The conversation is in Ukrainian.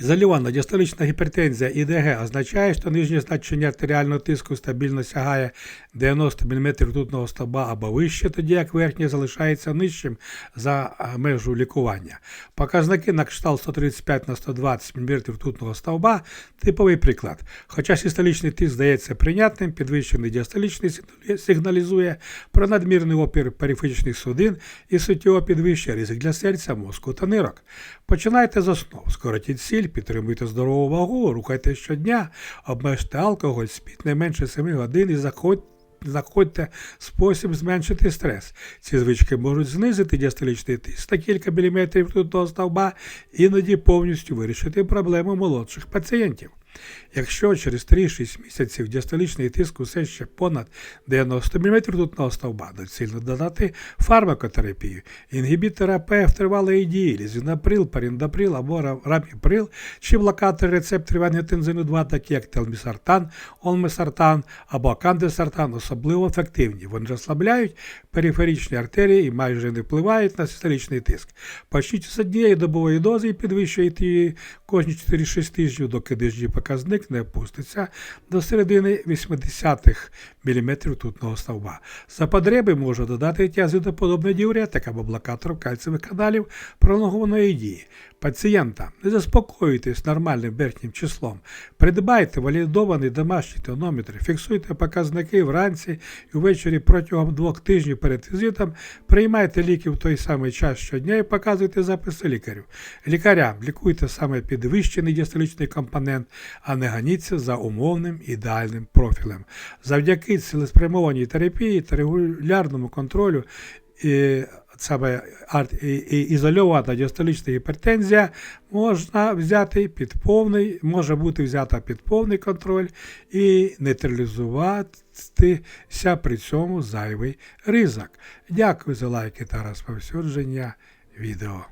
Ізольована діастолічна гіпертензія ІДГ означає, що нижнє значення артеріального тиску стабільно сягає 90 мм ртутного стовба або вище, тоді як верхнє залишається нижчим за межу лікування. Показники на кшталт 135 на 120 мм ртутного стовба типовий приклад. Хоча систолічний тиск здається прийнятним, підвищений діастолічний сигналізує про надмірний опір периферичних судин і суттєво підвищує ризик для серця, мозку та нирок. Починайте з основ, скоротіть сіль, підтримуйте здорову вагу, рухайте щодня, обмежте алкоголь, спіть не менше 7 годин і заходьте. Знаходьте спосіб зменшити стрес. Ці звички можуть знизити діастолічний тиск на кілька міліметрів до стовба, іноді повністю вирішити проблему молодших пацієнтів. Якщо через 3-6 місяців діастолічний тиск усе ще понад 90 мм ртутного стовба, доцільно додати фармакотерапію, інгібітор АП в тривалої дії, лізінаприл, паріндаприл або ра- раміприл, чи блокатори рецепторів ангіотензину 2, такі як телмісартан, олмесартан або кандесартан, особливо ефективні. Вони розслабляють периферичні артерії і майже не впливають на систолічний тиск. Почніть з однієї добової дози і підвищуйте її кожні 4-6 тижнів, доки DSG показник не опуститься до середини 80-х мм ртутного стовба. За потреби можна додати тіазидоподобний діуретик або блокатор кальцієвих каналів пролонгованої дії. Пацієнта, не заспокоюйтесь нормальним верхнім числом. Придбайте валідований домашній тонометр, фіксуйте показники вранці і ввечері протягом двох тижнів перед візитом, приймайте ліки в той самий час щодня і показуйте записи лікарю. Лікарям лікуйте саме підвищений діастолічний компонент, а не ганіться за умовним ідеальним профілем. Завдяки цілеспрямованій терапії та регулярному контролю і саме ізольована діастолічна гіпертензія можна взяти під повний, може бути взята під повний контроль і нейтралізуватися при цьому зайвий ризик. Дякую за лайки та розповсюдження відео.